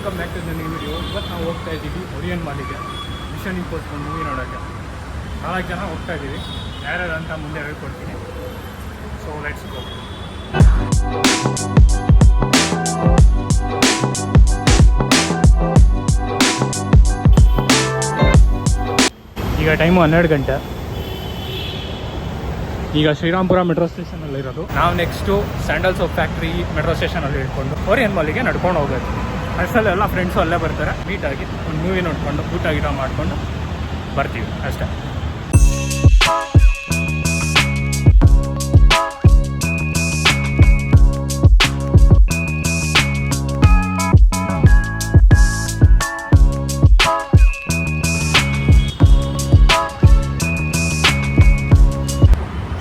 Welcome back to ನನಗೆ video ಇವತ್ತು ನಾವು ಹೋಗ್ತಾ ಇದ್ದೀವಿ ಒರಿಯನ್ ಮಾಲಿಗೆ ಮಿಷನ್ ಇಂಪೋಸ್ಕೊಂಡು ಮೂವಿ ನೋಡೋಕ್ಕೆ. ನಾಲ್ಕು ಜನ ಹೋಗ್ತಾ ಇದ್ದೀವಿ. ಯಾರ್ಯಾರು ಅಂತ ಮುಂದೆ ಹೇಳ್ಕೊಡ್ತೀನಿ. ಸೊ ಲೆಟ್ಸ್ ಗೋ ಈಗ ಟೈಮು ಹನ್ನೆರಡು ಗಂಟೆ. ಈಗ ಶ್ರೀರಾಮ್ಪುರ ಮೆಟ್ರೋ ಸ್ಟೇಷನಲ್ಲಿ ಇರೋದು ನಾವು next sandal soap factory metro ಸ್ಟೇಷನಲ್ಲಿ ಇಟ್ಕೊಂಡು ಓರಿಯನ್ ಮಾಲಿಗೆ ನಡ್ಕೊಂಡು ಹೋಗ್ಬೇಕು ಅಷ್ಟರಲ್ಲಿ ಎಲ್ಲ ಫ್ರೆಂಡ್ಸು ಅಲ್ಲೇ ಬರ್ತಾರೆ. ಮೀಟ್ ಆಗಿ ಒಂದು ಮೂವಿ ನೋಡಿಕೊಂಡು, ಊಟ ಗೀಟ ಮಾಡಿಕೊಂಡು ಬರ್ತೀವಿ ಅಷ್ಟೇ.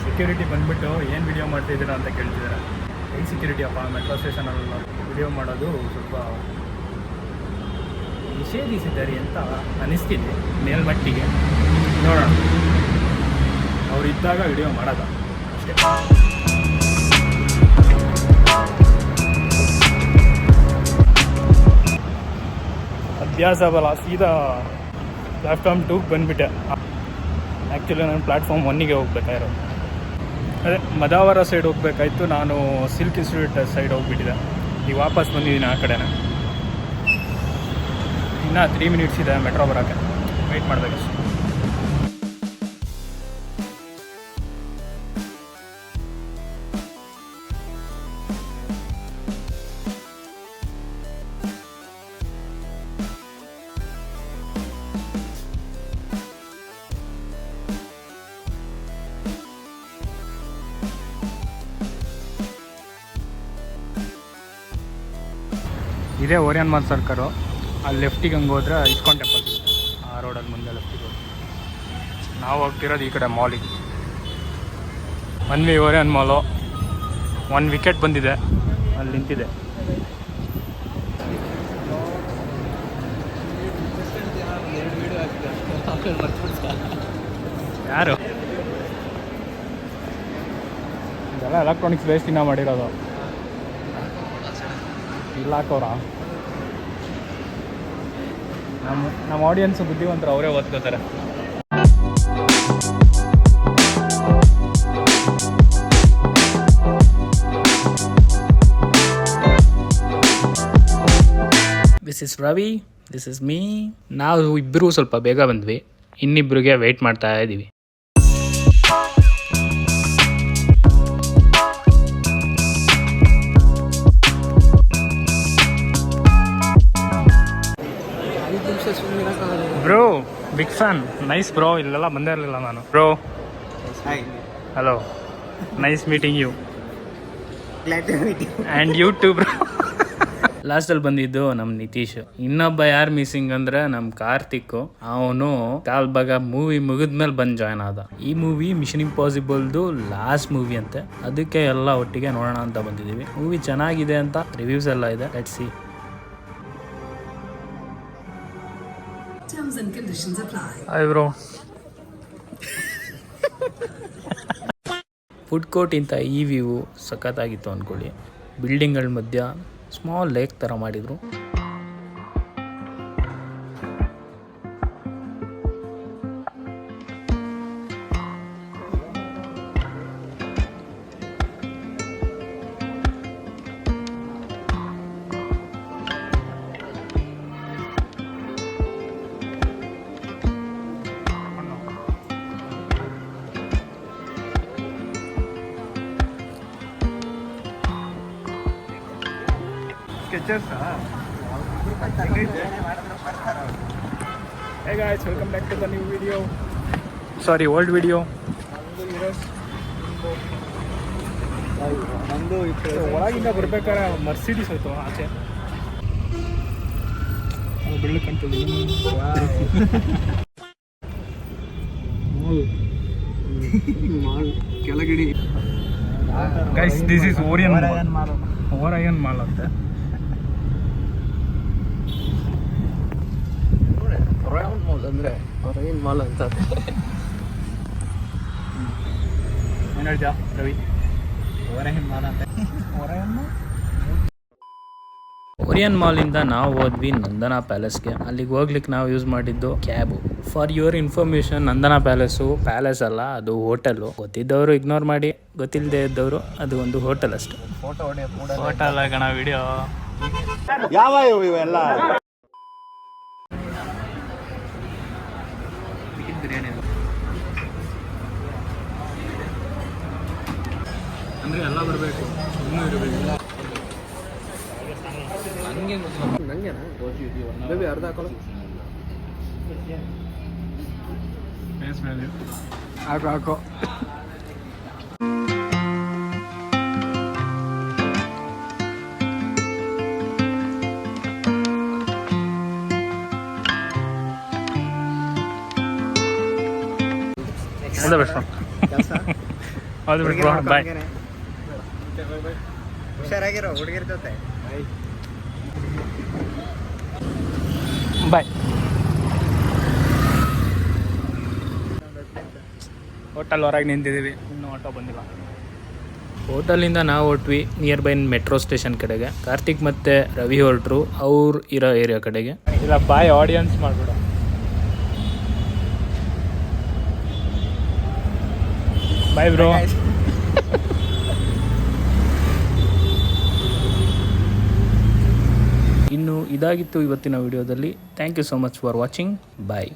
ಸೆಕ್ಯೂರಿಟಿ ಬಂದ್ಬಿಟ್ಟು ಏನು ವಿಡಿಯೋ ಮಾಡ್ತಿದ್ದೀರಾ ಅಂತ ಕೇಳ್ತಿದ್ದಾರೆ. ಏನು ಸೆಕ್ಯೂರಿಟಿ ಅಪ್ಪ? ಮೆಟ್ರೋ ಸ್ಟೇಷನಲ್ಲಿ ವಿಡಿಯೋ ಮಾಡೋದು ಸ್ವಲ್ಪ ನಿಷೇಧಿಸಿದ್ದಾರೆ ಅಂತ ಅನಿಸ್ತಿದೆ ಮೇಲ್ಮಟ್ಟಿಗೆ. ನೋಡೋಣ. ಅವ್ರು ಇದ್ದಾಗ ವಿಡಿಯೋ ಮಾಡೋದ? ಅಷ್ಟೇ. ಅಭ್ಯಾಸ ಬಲ, ಸೀದಾ ಪ್ಲಾಟ್ಫಾರ್ಮ್ ಟೂಗೆ ಬಂದುಬಿಟ್ಟೆ. ಆ್ಯಕ್ಚುಲಿ ನಾನು ಪ್ಲಾಟ್ಫಾರ್ಮ್ ಒನ್ನಿಗೆ ಹೋಗ್ಬೇಕಾಗಿರೋ ಅದೇ, ಮದಾವರ ಸೈಡ್ ಹೋಗ್ಬೇಕಾಯ್ತು. ನಾನು ಸಿಲ್ಕ್ ಇನ್ಸ್ಟಿಟ್ಯೂಟ್ ಸೈಡ್ ಹೋಗ್ಬಿಟ್ಟಿದೆ ಈಗ ವಾಪಸ್ ಬಂದಿದ್ದೀನಿ ಆ ಕಡೆನೇ. ಇನ್ನೂ ತ್ರೀ ಮಿನಿಟ್ಸ್ ಇದೆ ಮೆಟ್ರೋ ಬರೋಕ್ಕೆ. ವೆಯ್ಟ್ ಮಾಡಬೇಕು. ಇದೇ ಓರಿಯನ್ ಮಾಲ್ ಸರ್ಕರು ಅಲ್ಲಿ ಲೆಫ್ಟಿಗೆ ಹಂಗೆ ಹೋದ್ರೆ ಇಸ್ಕಾನ್ ಟೆಂಪಲ್ ಸಿಗುತ್ತೆ. ಆ ರೋಡಲ್ಲಿ ಮುಂದೆ ಲೆಫ್ಟಿಗೆ ಹೋಗಿ ನಾವು ಹೋಗ್ತಿರೋದು ಈ ಕಡೆ ಮಾಲಿಗೆ ಒನ್ ವಿ ಓರಿಯನ್ ಮಾಲು ಒನ್ ವಿಕೆಟ್ ಬಂದಿದೆ. ಅಲ್ಲಿ ನಿಂತಿದೆ. ಯಾರು? ಇದೆಲ್ಲ ಎಲೆಕ್ಟ್ರಾನಿಕ್ಸ್ ವೇಸ್ಟಿನ ಮಾಡಿರೋದು. ಇಲ್ಲ ಹಾಕೋರ ನಮ್ಮ ನಮ್ಮ ಆಡಿಯನ್ಸ್ ಬುದ್ಧಿವಂತರು ಅವರೇ ಓದ್ಕೋತಾರೆ. This is Ravi this is me ನಾವು ಇಬ್ಬರು ಸ್ವಲ್ಪ ಬೇಗ ಬಂದ್ವಿ. ಇನ್ನಿಬ್ಬರಿಗೆ ವೆಯ್ಟ್ ಮಾಡ್ತಾ ಇದ್ದೀವಿ ಫ್ಯಾನ್ ನೈಸ್ ಬ್ರೋ ಇಲ್ಲೆಲ್ಲ ಬಂದೇ ಇರಲಿಲ್ಲ ನಾನು. Bro hi hello nice meeting you and to meet you and YouTube ಲಾಸ್ಟಲ್ಲಿ ಬಂದಿದ್ದು ನಮ್ಮ ನಿತೀಶ್. ಇನ್ನೊಬ್ಬ ಯಾರು ಮಿಸ್ಸಿಂಗ್ ಅಂದ್ರೆ ನಮ್ಮ ಕಾರ್ತಿಕ್. ಅವನು ಕಾಲ್ ಭಾಗ ಮೂವಿ ಮುಗಿದ್ಮೇಲೆ ಬಂದು ಜಾಯ್ನ್ ಆದ. ಈ ಮೂವಿ ಮಿಷನ್ ಇಂಪಾಸಿಬಲ್ದು ಲಾಸ್ಟ್ ಮೂವಿ ಅಂತೆ. ಅದಕ್ಕೆ ಎಲ್ಲ ಒಟ್ಟಿಗೆ ನೋಡೋಣ ಅಂತ ಬಂದಿದ್ದೀವಿ. ಮೂವಿ ಚೆನ್ನಾಗಿದೆ ಅಂತ ರಿವ್ಯೂಸ್ ಎಲ್ಲ ಇದೆ. Let see Terms and conditions apply. Hi, bro food court ಇಂಥ ಈ ವ್ಯೂ ಸಖತ್ತಾಗಿತ್ತು ಅಂದ್ಕೊಳ್ಳಿ ಬಿಲ್ಡಿಂಗ್ಗಳ ಮಧ್ಯ ಸ್ಮಾಲ್ ಲೇಕ್ ಥರ ಮಾಡಿದರು. Hey old video back to the new video. Sorry, old video. ನಂದು ಒಳಗಿಂದ ಬರ್ಬೇಕಾದ್ರೆ ಮರ್ಸಿಡೀಸ್ ಹೋಯ್ತು ಆಚೆ. ಬೆಳ್ಳು ಕಂತಿದೆ ಮಾಲ್ ಕೆಳಗಡೆ guys this is Orion Orion mall ಅಂತೆ. ಮಾಲ್ ಅಂದ್ರೆ ಮಾಲ್ ಅಂತ ಏನು ಹೇಳ್ತೀಯಾ ರವಿ? ಹೊರಗಿನ ಮಾಲ್ ಅಂತ? ಒರಿಯನ್ ಮಾಲಿಂದ ನಾವು ಹೋದ್ವಿ ನಂದನಾ ಪ್ಯಾಲೇಸ್ಗೆ. ಅಲ್ಲಿಗೆ ಹೋಗ್ಲಿಕ್ಕೆ ನಾವು ಯೂಸ್ ಮಾಡಿದ್ದು cab. For your information Nandana palace palace ಅಲ್ಲ ಅದು ಹೋಟೆಲು. ಗೊತ್ತಿದ್ದವರು ಇಗ್ನೋರ್ ಮಾಡಿ ಗೊತ್ತಿಲ್ಲದೆ ಇದ್ದವರು ಅದು ಒಂದು ಹೋಟೆಲ್ ಅಷ್ಟೇ. ಫೋಟೋ ಹೊಡೆಯೋ ಹೋಟೆಲ್ ಗಣ ವಿಡಿಯೋ ಯಾವ ಇವೆಲ್ಲ? ಬಿರಿಯಾನಿ ಅಂದರೆ ಎಲ್ಲ ಬರಬೇಕು ಸುಮ್ಮನೆ ಇರಬೇಕು ನಂಗೆನಾ ಬೇಬಿ ಅರ್ಧ ಹಾಕೊಳ್ಳೋ ಹಾಕು ಹಾಕೋ ಅದೇ ಬೆಸ್ಟ್ ಕೆಲಸ ಅದು ಬ್ರೋ ಬಾಯ್ ಹುಷಾರಾಗಿರೋ ಹುಡುಗಿರ್ ಜೊತೆ. ಬಾಯ್ ಹೋಟೆಲ್ ಹೊರಗೆ ನಿಂತಿದ್ದೀವಿ. ಇನ್ನೂ ಆಟೋ ಬಂದಿಲ್ಲ. ಹೋಟೆಲಿಂದ ನಾವು ಹೊಟ್ವಿ ನಿಯರ್ ಬೈ ಮೆಟ್ರೋ ಸ್ಟೇಷನ್ ಕಡೆಗೆ. ಕಾರ್ತಿಕ್ ಮತ್ತೆ ರವಿ ಹೊರಟರು. ಅವ್ರು ಇರೋ ಏರಿಯಾ ಕಡೆಗೆ. ಇಲ್ಲ ಬಾಯ್ ಆಡಿಯನ್ಸ್ ಮಾಡ್ಬಿಡ. ಬಾಯ್ ಬ್ರೋ ಇನ್ನು ಇದಾಗಿತ್ತು ಇವತ್ತಿನ ವಿಡಿಯೋದಲ್ಲಿ. Thank you so much for watching bye